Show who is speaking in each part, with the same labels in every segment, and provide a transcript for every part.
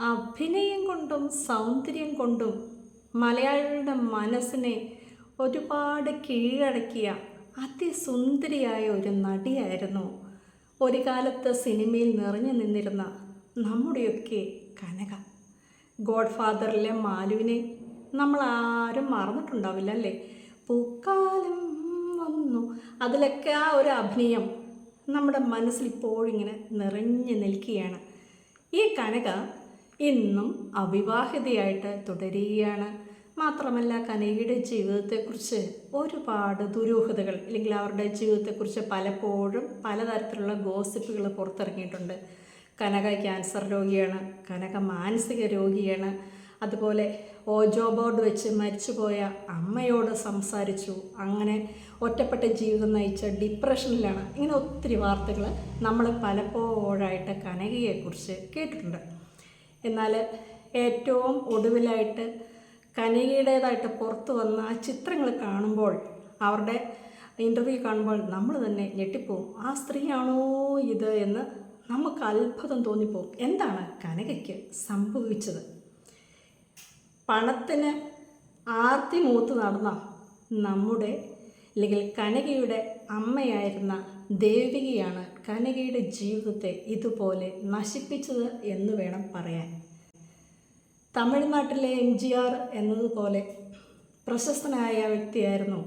Speaker 1: അഭിനയം കൊണ്ടും സൗന്ദര്യം കൊണ്ടും മലയാളികളുടെ മനസ്സിനെ ഒരുപാട് കീഴടക്കിയ അതിസുന്ദരിയായ ഒരു നടിയായിരുന്നു. ഒരു കാലത്ത് സിനിമയിൽ നിറഞ്ഞു നിന്നിരുന്ന നമ്മുടെയൊക്കെ കനക. ഗോഡ് ഫാദറിലെ മാലുവിനെ നമ്മൾ ആരും മറന്നിട്ടുണ്ടാവില്ല അല്ലേ പൂക്കാലം വന്നു. അതിലൊക്കെ ആ ഒരു അഭിനയം നമ്മുടെ മനസ്സിൽ ഇപ്പോഴിങ്ങനെ നിറഞ്ഞു നിൽക്കുകയാണ്. ഈ കനക ഇന്നും അവിവാഹിതയായിട്ട് തുടരുകയാണ്. മാത്രമല്ല കനകയുടെ ജീവിതത്തെക്കുറിച്ച് ഒരുപാട് ദുരൂഹതകൾ അല്ലെങ്കിൽ അവരുടെ ജീവിതത്തെക്കുറിച്ച് പലപ്പോഴും പലതരത്തിലുള്ള ഗോസിപ്പുകൾ പുറത്തിറങ്ങിയിട്ടുണ്ട്. കനക ക്യാൻസർ രോഗിയാണ് കനക മാനസിക രോഗിയാണ്. അതുപോലെ ഓജോ ബോർഡ് വെച്ച് മരിച്ചുപോയ അമ്മയോട് സംസാരിച്ചു. അങ്ങനെ ഒറ്റപ്പെട്ട ജീവിതം നയിച്ച ഡിപ്രഷനിലാണ് ഇങ്ങനെ ഒത്തിരി വാർത്തകൾ നമ്മൾ പലപ്പോഴായിട്ട് കനകയെക്കുറിച്ച് കേട്ടിട്ടുണ്ട്. എന്നാൽ ഏറ്റവും ഒടുവിലായിട്ട് കനികയുടേതായിട്ട് പുറത്തു വന്ന ആ ചിത്രങ്ങൾ കാണുമ്പോൾ അവരുടെ ഇന്റർവ്യൂ കാണുമ്പോൾ നമ്മൾ തന്നെ ഞെട്ടിപ്പോവും. ആ സ്ത്രീയാണോ ഇത്? എന്ന് നമുക്ക് അത്ഭുതം തോന്നിപ്പോവും. എന്താണ് കനകയ്ക്ക് സംഭവിച്ചത്? പണത്തിന് ആർത്തി മൂത്ത് നടന്ന നമ്മുടെ അല്ലെങ്കിൽ കനകയുടെ അമ്മയായിരുന്ന ദേവികയാണ് കനകയുടെ ജീവിതത്തെ ഇതുപോലെ നശിപ്പിച്ചത് എന്ന് വേണം പറയാൻ. തമിഴ്നാട്ടിലെ എം ജി ആർ എന്നതുപോലെ പ്രശസ്തനായ വ്യക്തിയായിരുന്നു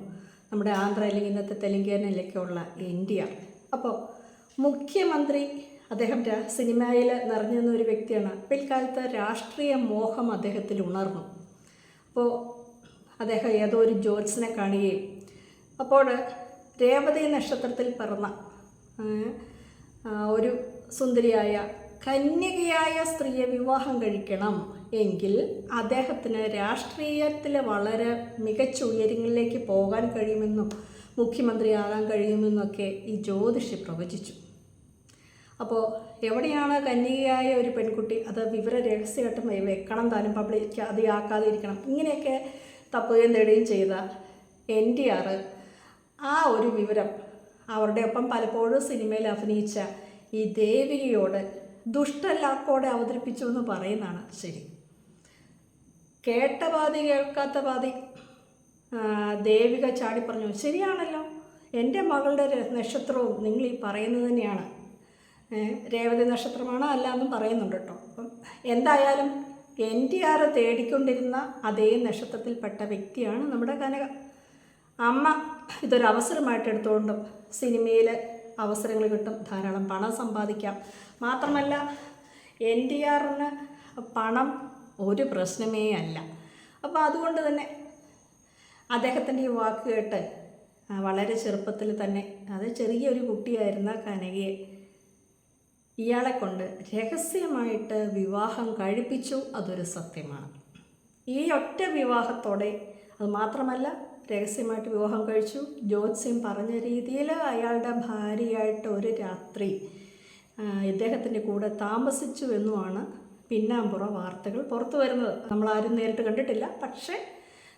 Speaker 1: നമ്മുടെ ആന്ധ്ര അല്ലെങ്കിൽ ഇന്നത്തെ തെലുങ്കാനയിലേക്കുള്ള എൻ ഡി ആർ. അപ്പോൾ മുഖ്യമന്ത്രി അദ്ദേഹം സിനിമയിൽ നിറഞ്ഞു നിന്ന ഒരു വ്യക്തിയാണ്. പിൽക്കാലത്ത് രാഷ്ട്രീയ മോഹം അദ്ദേഹത്തിൽ ഉണർന്നു. അപ്പോൾ അദ്ദേഹം ഏതോ ഒരു ജോത്സിനെ കാണുകയും അപ്പോൾ രേവതി നക്ഷത്രത്തിൽ പിറന്ന ഒരു സുന്ദരിയായ കന്യകയായ സ്ത്രീയെ വിവാഹം കഴിക്കണം എങ്കിൽ അദ്ദേഹത്തിന് രാഷ്ട്രീയത്തിൽ വളരെ മികച്ച ഉയരങ്ങളിലേക്ക് പോകാൻ കഴിയുമെന്നും മുഖ്യമന്ത്രിയാകാൻ കഴിയുമെന്നൊക്കെ ഈ ജ്യോതിഷി പ്രവചിച്ചു. അപ്പോൾ എവിടെയാണ് കന്യകയായ ഒരു പെൺകുട്ടി അത് വിവര രഹസ്യമായിട്ടും വെക്കണം താനും പബ്ലിക് അത് ഇരിക്കണം ഇങ്ങനെയൊക്കെ തപ്പുകയും തേടുകയും ചെയ്ത എൻ ടി ആർ ആ ഒരു വിവരം അവരുടെ ഒപ്പം പലപ്പോഴും സിനിമയിൽ അഭിനയിച്ച ഈ ദേവികയോട് ദുഷ്ടലാക്കോടെ അവതരിപ്പിച്ചു എന്ന് പറയുന്നതാണ് ശരി. കേട്ട പാതി കേൾക്കാത്ത പാതി ദേവിക ചാടി പറഞ്ഞു ശരിയാണല്ലോ. എന്റെ മകളുടെ നക്ഷത്രവും നിങ്ങൾ ഈ പറയുന്നത് തന്നെയാണ്. രേവതി നക്ഷത്രമാണ് അല്ല എന്നും പറയുന്നുണ്ട് കേട്ടോ. അപ്പം എന്തായാലും എൻ ടി ആർ തേടിക്കൊണ്ടിരുന്ന അതേ നക്ഷത്രത്തിൽപ്പെട്ട വ്യക്തിയാണ് നമ്മുടെ കനക. അമ്മ ഇതൊരു അവസരമായിട്ട് എടുത്തുകൊണ്ടും സിനിമയിൽ അവസരങ്ങൾ കിട്ടും. ധാരാളം പണം സമ്പാദിക്കാം. മാത്രമല്ല എൻ ടി ആറിന് പണം ഒരു പ്രശ്നമേ അല്ല. അപ്പോൾ അതുകൊണ്ട് തന്നെ അദ്ദേഹത്തിന്റെ ഈ വാക്ക് കേട്ട് വളരെ ചെറുപ്പത്തിൽ തന്നെ അത് ചെറിയൊരു കുട്ടിയായിരുന്ന കനകയെ ഇയാളെ കൊണ്ട് രഹസ്യമായിട്ട് വിവാഹം കഴിപ്പിച്ചു. അതൊരു സത്യമാണ്. ഈ ഒറ്റ വിവാഹത്തോടെ അത് മാത്രമല്ല രഹസ്യമായിട്ട് വിവാഹം കഴിച്ചു. ജ്യോത്സ്യം പറഞ്ഞ രീതിയിൽ അയാളുടെ ഭാര്യയായിട്ട് ഒരു രാത്രി ഇദ്ദേഹത്തിന്റെ കൂടെ താമസിച്ചു എന്നുമാണ് പിന്നാമ്പുറ വാർത്തകൾ പുറത്തു വരുന്നത്. നമ്മളാരും നേരിട്ട് കണ്ടിട്ടില്ല. പക്ഷേ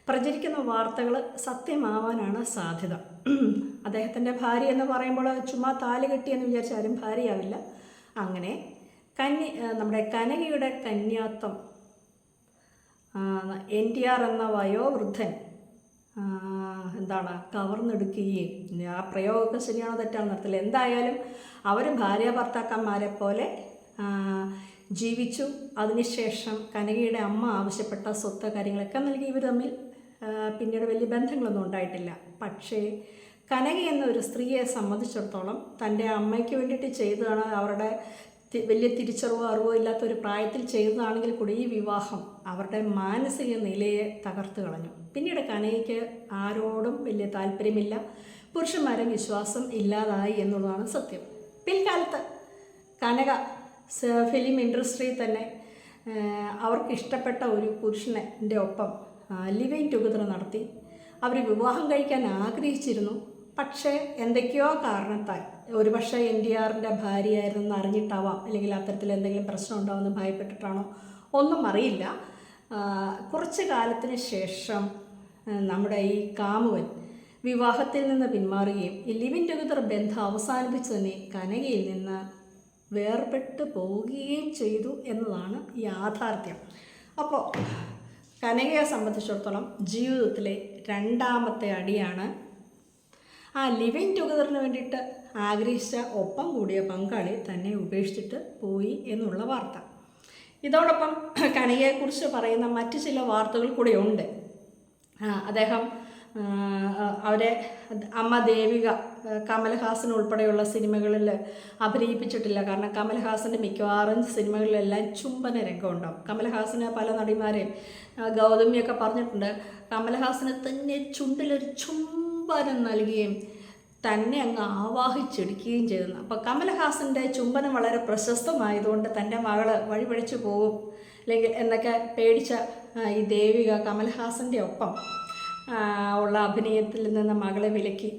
Speaker 1: പ്രചരിക്കുന്ന വാർത്തകൾ സത്യമാവാനാണ് സാധ്യത. അദ്ദേഹത്തിന്റെ ഭാര്യ എന്ന് പറയുമ്പോൾ ചുമ്മാ താലി കെട്ടിയെന്ന് വിചാരിച്ച ആരും ഭാര്യയാവില്ല. അങ്ങനെ കന്യ നമ്മുടെ കനകയുടെ കന്യാത്വം എൻ ടി ആർ എന്ന വയോവൃദ്ധൻ എന്താണ് കവർന്നെടുക്കുകയും. ആ പ്രയോഗമൊക്കെ ശരിയാണോ തെറ്റാണോ നടത്തില്ല എന്തായാലും അവർ ഭാര്യ ഭർത്താക്കന്മാരെ പോലെ ജീവിച്ചു. അതിനുശേഷം കനകയുടെ അമ്മ ആവശ്യപ്പെട്ട സ്വത്ത് കാര്യങ്ങളൊക്കെ നൽകി. ഇവർ തമ്മിൽ പിന്നീട് വലിയ ബന്ധങ്ങളൊന്നും ഉണ്ടായിട്ടില്ല. പക്ഷേ കനക എന്ന ഒരു സ്ത്രീയെ സംബന്ധിച്ചിടത്തോളം തന്റെ അമ്മയ്ക്ക് വേണ്ടിയിട്ട് ചെയ്തതാണ് അവരുടെ വലിയ തിരിച്ചറിവോ അറിവോ ഇല്ലാത്ത ഒരു പ്രായത്തിൽ ചെയ്തതാണെങ്കിൽ കൂടി ഈ വിവാഹം അവരുടെ മാനസിക നിലയെ തകർത്ത് കളഞ്ഞു. പിന്നീട് കനയ്ക്ക് ആരോടും വലിയ താല്പര്യമില്ല. പുരുഷന്മാരെ വിശ്വാസം ഇല്ലാതായി എന്നുള്ളതാണ് സത്യം. പിൽക്കാലത്ത് കനക ഫിലിം ഇൻഡസ്ട്രിയിൽ തന്നെ അവർക്ക് ഇഷ്ടപ്പെട്ട ഒരു പുരുഷന്റെ ഒപ്പം ലിവിങ് ടുഗദർ നടത്തി. അവർ വിവാഹം കഴിക്കാൻ ആഗ്രഹിച്ചിരുന്നു. പക്ഷേ എന്തൊക്കെയോ കാരണത്താൽ. ഒരുപക്ഷെ എൻ ഡി ആറിന്റെ ഭാര്യയായിരുന്നു അറിഞ്ഞിട്ടാവാം. അല്ലെങ്കിൽ അത്തരത്തിൽ എന്തെങ്കിലും പ്രശ്നം ഉണ്ടാവുമെന്ന് ഭയപ്പെട്ടിട്ടാണോ? ഒന്നും അറിയില്ല. കുറച്ച് കാലത്തിന് ശേഷം നമ്മുടെ ഈ കാമുവൻ വിവാഹത്തിൽ നിന്ന് പിന്മാറുകയും ഈ ലിവിൻ ടുഗദർ ബന്ധം അവസാനിപ്പിച്ച് തന്നെ കനകയിൽ നിന്ന് വേർപെട്ട് പോവുകയും ചെയ്തു എന്നതാണ് യാഥാർത്ഥ്യം. അപ്പോൾ കനകയെ സംബന്ധിച്ചിടത്തോളം ജീവിതത്തിലെ രണ്ടാമത്തെ അടിയാണ് ആ ലിവിങ് ടുഗദറിന് വേണ്ടിയിട്ട് ആഗ്രഹിച്ച ഒപ്പം കൂടിയ പങ്കാളി തന്നെ ഉപേക്ഷിച്ചിട്ട് പോയി എന്നുള്ള വാർത്ത. ഇതോടൊപ്പം കനകയെക്കുറിച്ച് പറയുന്ന മറ്റ് ചില വാർത്തകൾ കൂടെ ഉണ്ട്. അദ്ദേഹം അവരെ അമ്മ ദേവിക കമൽഹാസൻ ഉൾപ്പെടെയുള്ള സിനിമകളിൽ അഭിനയിപ്പിച്ചിട്ടില്ല. കാരണം കമൽഹാസന്റെ മിക്കവാറും സിനിമകളിലെല്ലാം ചുംബന രംഗം ഉണ്ടാവും കമൽഹാസന് പല നടിമാരെയും ഗൗതമിയൊക്കെ പറഞ്ഞിട്ടുണ്ട്. കമൽഹാസന് തന്നെ ചുണ്ടിലൊരു ചുംബനം നൽകുകയും തന്നെ അങ്ങ് ആവാഹിച്ചെടുക്കുകയും ചെയ്തെന്ന്. അപ്പോൾ കമലഹാസന്റെ ചുംബനം വളരെ പ്രശസ്തമായതുകൊണ്ട് തന്റെ മകൾ വഴിപഴിച്ചു പോകും. അല്ലെങ്കിൽ എന്നൊക്കെ പേടിച്ച ഈ ദേവിക കമൽഹാസന്റെ ഒപ്പം ഉള്ള അഭിനയത്തിൽ നിന്ന് മകളെ വിലക്കി.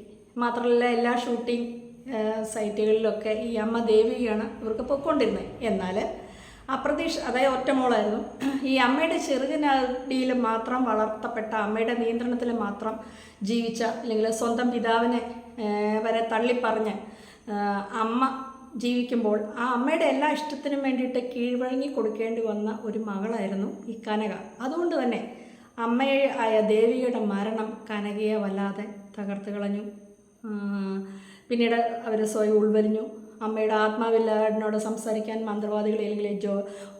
Speaker 1: മാത്രമല്ല എല്ലാ ഷൂട്ടിംഗ് സൈറ്റുകളിലൊക്കെ ഈ അമ്മ ദേവികയാണ് ഇവർക്ക് പൊയ്ക്കൊണ്ടിരുന്നത്. എന്നാൽ അപ്രതീക്ഷ അതായത് ഒറ്റമോളായിരുന്നു ഈ അമ്മയുടെ ചെറുകിനടിയിൽ മാത്രം വളർത്തപ്പെട്ട അമ്മയുടെ നിയന്ത്രണത്തിൽ മാത്രം ജീവിച്ച അല്ലെങ്കിൽ സ്വന്തം പിതാവിനെ വരെ തള്ളിപ്പറഞ്ഞ് അമ്മ ജീവിക്കുമ്പോൾ ആ അമ്മയുടെ എല്ലാ ഇഷ്ടത്തിനും വേണ്ടിയിട്ട് കീഴ്വഴങ്ങി കൊടുക്കേണ്ടി വന്ന ഒരു മകളായിരുന്നു ഈ കനക. അതുകൊണ്ട് തന്നെ അമ്മയെ ആയ ദേവിയുടെ മരണം കനകയെ വല്ലാതെ തകർത്ത് കളഞ്ഞു. പിന്നീട് അവർ സ്വയം ഉൾവലിഞ്ഞു. അമ്മയുടെ ആത്മാവില്ലാടിനോട് സംസാരിക്കാൻ മന്ത്രവാദികൾ അല്ലെങ്കിൽ ജോ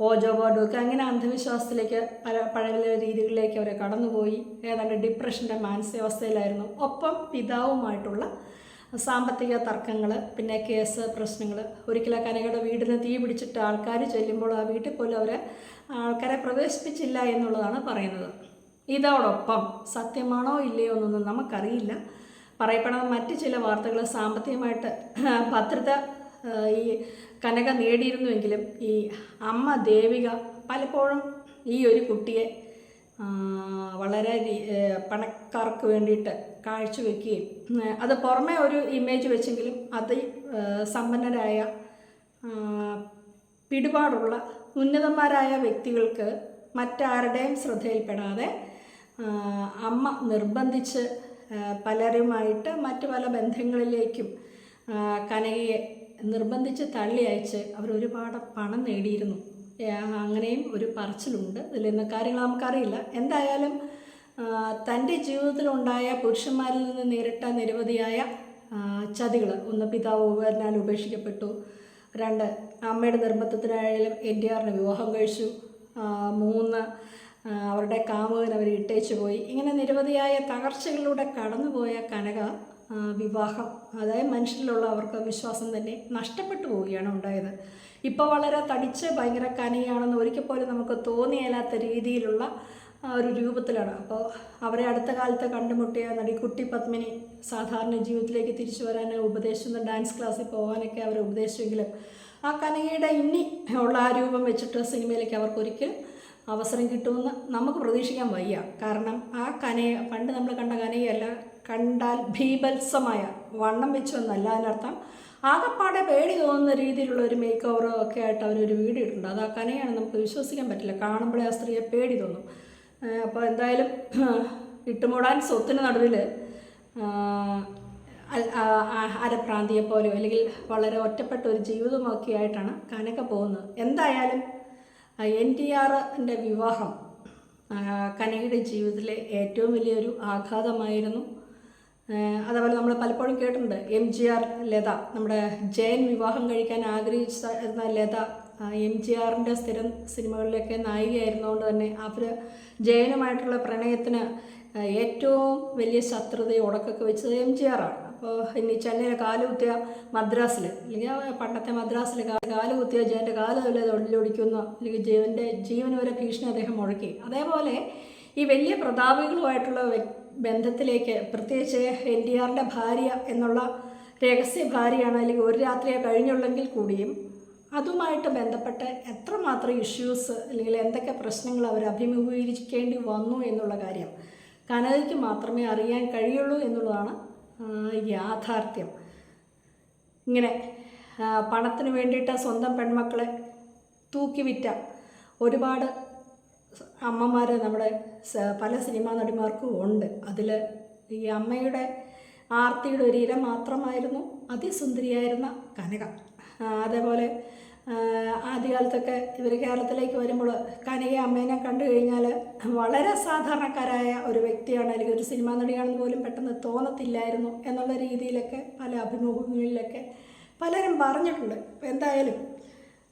Speaker 1: ഓജോ ബോർഡൊക്കെ അങ്ങനെ അന്ധവിശ്വാസത്തിലേക്ക് പല പഴയ രീതികളിലേക്ക് അവരെ കടന്നുപോയി. ഏതാണ്ട് ഡിപ്രഷന്റെ മാനസികാവസ്ഥയിലായിരുന്നു. ഒപ്പം പിതാവുമായിട്ടുള്ള സാമ്പത്തിക തർക്കങ്ങൾ പിന്നെ കേസ് പ്രശ്നങ്ങൾ ഒരിക്കലും കനകയുടെ വീടിന് തീ പിടിച്ചിട്ട് ആൾക്കാർ ചെല്ലുമ്പോൾ ആ വീട്ടിൽ പോലും അവരെ ആൾക്കാരെ പ്രവേശിപ്പിച്ചില്ല എന്നുള്ളതാണ് പറയുന്നത്. ഇതോടൊപ്പം സത്യമാണോ ഇല്ലയോ എന്നൊന്നും നമുക്കറിയില്ല. പറയപ്പെടുന്ന മറ്റ് ചില വാർത്തകൾ സാമ്പത്തികമായിട്ട് ഭദ്രത ഈ കനക നേടിയിരുന്നുവെങ്കിലും ഈ അമ്മ ദേവിക പലപ്പോഴും ഈ ഒരു കുട്ടിയെ വളരെ പണക്കാർക്ക് വേണ്ടിയിട്ട് കാഴ്ചവെക്കുകയും അത് പുറമേ ഒരു ഇമേജ് വെച്ചെങ്കിലും അത് സമ്പന്നരായ പിടിപാടുള്ള ഉന്നതന്മാരായ വ്യക്തികൾക്ക് മറ്റാരുടെയും ശ്രദ്ധയിൽപ്പെടാതെ അമ്മ നിർബന്ധിച്ച് പലരുമായിട്ട് മറ്റു പല ബന്ധങ്ങളിലേക്കും കനകയെ നിർബന്ധിച്ച് തള്ളി അയച്ച് അവർ ഒരുപാട് പണം നേടിയിരുന്നു. അങ്ങനെയും ഒരു പറച്ചിലുണ്ട്. ഇതിൽ നിന്ന് കാര്യങ്ങൾ നമുക്കറിയില്ല. എന്തായാലും തന്റെ ജീവിതത്തിലുണ്ടായ പുരുഷന്മാരിൽ നിന്ന് നേരിട്ട നിരവധിയായ ചതികൾ. ഒന്ന് പിതാവ് ഉപകരണാൽ ഉപേക്ഷിക്കപ്പെട്ടു. രണ്ട് അമ്മയുടെ നിർബന്ധത്തിനായാലും എൻ ഡി ആറിന് വിവാഹം കഴിച്ചു. മൂന്ന് അവരുടെ കാമുകൻ അവർ ഇട്ടേച്ചു പോയി. ഇങ്ങനെ നിരവധിയായ തകർച്ചകളിലൂടെ കടന്നുപോയ കനക വിവാഹം അതായത് മനുഷ്യരിലുള്ള അവർക്ക് വിശ്വാസം തന്നെ നഷ്ടപ്പെട്ടു പോവുകയാണ് ഉണ്ടായത്. ഇപ്പോൾ വളരെ തടിച്ച് ഭയങ്കര കനിയാണെന്ന് ഒരിക്കൽ പോലും നമുക്ക് തോന്നിയേലാത്ത രീതിയിലുള്ള ഒരു രൂപത്തിലാണ്. അപ്പോൾ അവരെ അടുത്ത കാലത്ത് കണ്ടുമുട്ടിയ നടി കുട്ടി പത്മിനി സാധാരണ ജീവിതത്തിലേക്ക് തിരിച്ചു വരാൻ ഉപദേശിച്ചു ഡാൻസ് ക്ലാസ്സിൽ പോകാനൊക്കെ അവർ ഉപദേശിച്ചെങ്കിലും ആ കനകയുടെ ഇനി ഉള്ള ആ രൂപം വെച്ചിട്ട് സിനിമയിലേക്ക് അവർക്ക് ഒരിക്കലും അവസരം കിട്ടുമെന്ന് നമുക്ക് പ്രതീക്ഷിക്കാൻ വയ്യ. കാരണം ആ കനയെ പണ്ട് നമ്മൾ കണ്ട കനയല്ല കണ്ടാൽ ഭീഭത്സമായ വണ്ണം വെച്ചൊന്നല്ല അതിനർത്ഥം ആകെപ്പാടെ പേടി തോന്നുന്ന രീതിയിലുള്ള ഒരു മേക്ക് ഓവറോ ഒക്കെ ആയിട്ട് അവരൊരു വീഡിയോ ഇട്ടിട്ടുണ്ട്. അത് ആ കനയാണ് നമുക്ക് വിശ്വസിക്കാൻ പറ്റില്ല. കാണുമ്പോഴേ ആ സ്ത്രീയെ പേടി തോന്നും. അപ്പോൾ എന്തായാലും ഇട്ടുമൂടാൻ സ്വത്തിന് നടുവിൽ അരപ്രാന്തിയെ പോലെയോ അല്ലെങ്കിൽ വളരെ ഒറ്റപ്പെട്ട ഒരു ജീവിതമൊക്കെ ആയിട്ടാണ് കനക പോകുന്നത്. എന്തായാലും എൻ ടി ആറിന്റെ വിവാഹം കനകയുടെ ജീവിതത്തിലെ ഏറ്റവും വലിയൊരു ആഘാതമായിരുന്നു. അതേപോലെ നമ്മൾ പലപ്പോഴും കേട്ടിട്ടുണ്ട് എം ജി ആർ ലത നമ്മുടെ ജയൻ വിവാഹം കഴിക്കാൻ ആഗ്രഹിച്ചിരുന്ന ലത എം ജി ആറിന്റെ സ്ഥിരം സിനിമകളിലൊക്കെ നായികയായിരുന്നതുകൊണ്ട് തന്നെ അവർ ജയനുമായിട്ടുള്ള പ്രണയത്തിന് ഏറ്റവും വലിയ ശത്രുതയും ഉടക്കൊക്കെ വെച്ചത് എം ജി ആറാണ് അപ്പോൾ ഇനി ചെന്നൈയിലെ കാലുകുത്തിയ മദ്രാസിൽ അല്ലെങ്കിൽ പണ്ടത്തെ മദ്രാസിൽ കാലുകുത്തിയ ജയന്റെ കാൽ തൊല്ലെ തൊഴിലൊടിക്കുന്ന അല്ലെങ്കിൽ ജീവന്റെ ജീവന് വരെ ഭീഷണി അദ്ദേഹം മുഴക്കി. അതേപോലെ ഈ വലിയ പ്രതാപികളുമായിട്ടുള്ള ബന്ധത്തിലേക്ക് പ്രത്യേകിച്ച് എൻ ഡി ആറിന്റെ ഭാര്യ എന്നുള്ള രഹസ്യ ഭാര്യയാണ് അല്ലെങ്കിൽ ഒരു രാത്രിയെ കഴിഞ്ഞുള്ളെങ്കിൽ കൂടിയും അതുമായിട്ട് ബന്ധപ്പെട്ട് എത്രമാത്രം ഇഷ്യൂസ് അല്ലെങ്കിൽ എന്തൊക്കെ പ്രശ്നങ്ങൾ അവർ അഭിമുഖീകരിക്കേണ്ടി വന്നു എന്നുള്ള കാര്യം കനകയ്ക്ക് മാത്രമേ അറിയാൻ കഴിയുള്ളൂ എന്നുള്ളതാണ് യാഥാർത്ഥ്യം. ഇങ്ങനെ പണത്തിന് വേണ്ടിയിട്ട് സ്വന്തം പെൺമക്കളെ തൂക്കി വിറ്റ ഒരുപാട് അമ്മമാർ നമ്മുടെ പല സിനിമാ നടിമാർക്കും ഉണ്ട്. അതിൽ ഈ അമ്മയുടെ ആർത്തിയുടെ ഒരു ഇര മാത്രമായിരുന്നു അതിസുന്ദരിയായിരുന്ന കനക. അതേപോലെ ആദ്യകാലത്തൊക്കെ ഇവർ കേരളത്തിലേക്ക് വരുമ്പോൾ കനകയെ അമ്മേനെ കണ്ടു കഴിഞ്ഞാൽ വളരെ സാധാരണക്കാരായ ഒരു വ്യക്തിയാണ് അല്ലെങ്കിൽ ഒരു സിനിമാ നടിയാണെന്ന് പോലും പെട്ടെന്ന് തോന്നത്തില്ലായിരുന്നു എന്നുള്ള രീതിയിലൊക്കെ പല അഭിമുഖങ്ങളിലൊക്കെ പലരും പറഞ്ഞിട്ടുണ്ട്. എന്തായാലും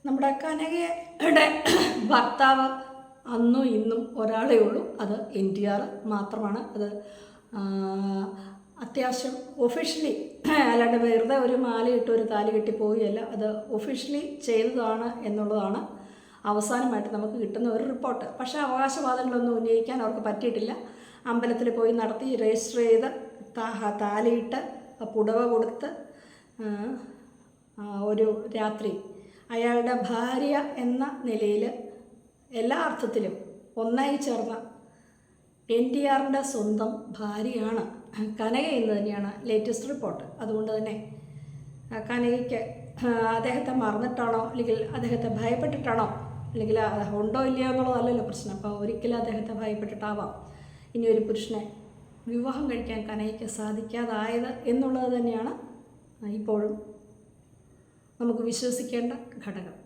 Speaker 1: നമ്മുടെ കനകയുടെ ഭർത്താവ് അന്നും ഇന്നും ഒരാളേ ഉള്ളൂ. അത് എൻ ടി ആർ മാത്രമാണ്. അത് അത്യാവശ്യം ഒഫീഷ്യലി അല്ലാണ്ട് വെറുതെ ഒരു മാലയിട്ട് ഒരു താലി കെട്ടി പോവുകയല്ല. അത് ഒഫീഷ്യലി ചെയ്തതാണ് എന്നുള്ളതാണ് അവസാനമായിട്ട് നമുക്ക് കിട്ടുന്ന ഒരു റിപ്പോർട്ട് പക്ഷേ അവകാശവാദങ്ങളൊന്നും ഉന്നയിക്കാൻ അവർക്ക് പറ്റിയിട്ടില്ല. അമ്പലത്തിൽ പോയി നടത്തി രജിസ്റ്റർ ചെയ്ത് താലിയിട്ട് പുടവ കൊടുത്ത് ഒരു രാത്രി അയാളുടെ ഭാര്യ എന്ന നിലയിൽ എല്ലാ അർത്ഥത്തിലും ഒന്നായി ചേർന്ന എൻ ടി ആറിന്റെ സ്വന്തം ഭാര്യയാണ് കനക എന്ന് തന്നെയാണ് ലേറ്റസ്റ്റ് റിപ്പോർട്ട് അതുകൊണ്ട് തന്നെ കനകയ്ക്ക് അദ്ദേഹത്തെ മറന്നിട്ടാണോ അല്ലെങ്കിൽ അദ്ദേഹത്തെ ഭയപ്പെട്ടിട്ടാണോ അല്ലെങ്കിൽ ഉണ്ടോ ഇല്ലയോ എന്നുള്ളതല്ലല്ലോ പ്രശ്നം. അപ്പോൾ ഒരിക്കലും അദ്ദേഹത്തെ ഭയപ്പെട്ടിട്ടാവാം ഇനി ഒരു പുരുഷനെ വിവാഹം കഴിക്കാൻ കനകയ്ക്ക് സാധിക്കാതായത് എന്നുള്ളത് തന്നെയാണ് ഇപ്പോഴും നമുക്ക് വിശ്വസിക്കേണ്ട ഘടകം.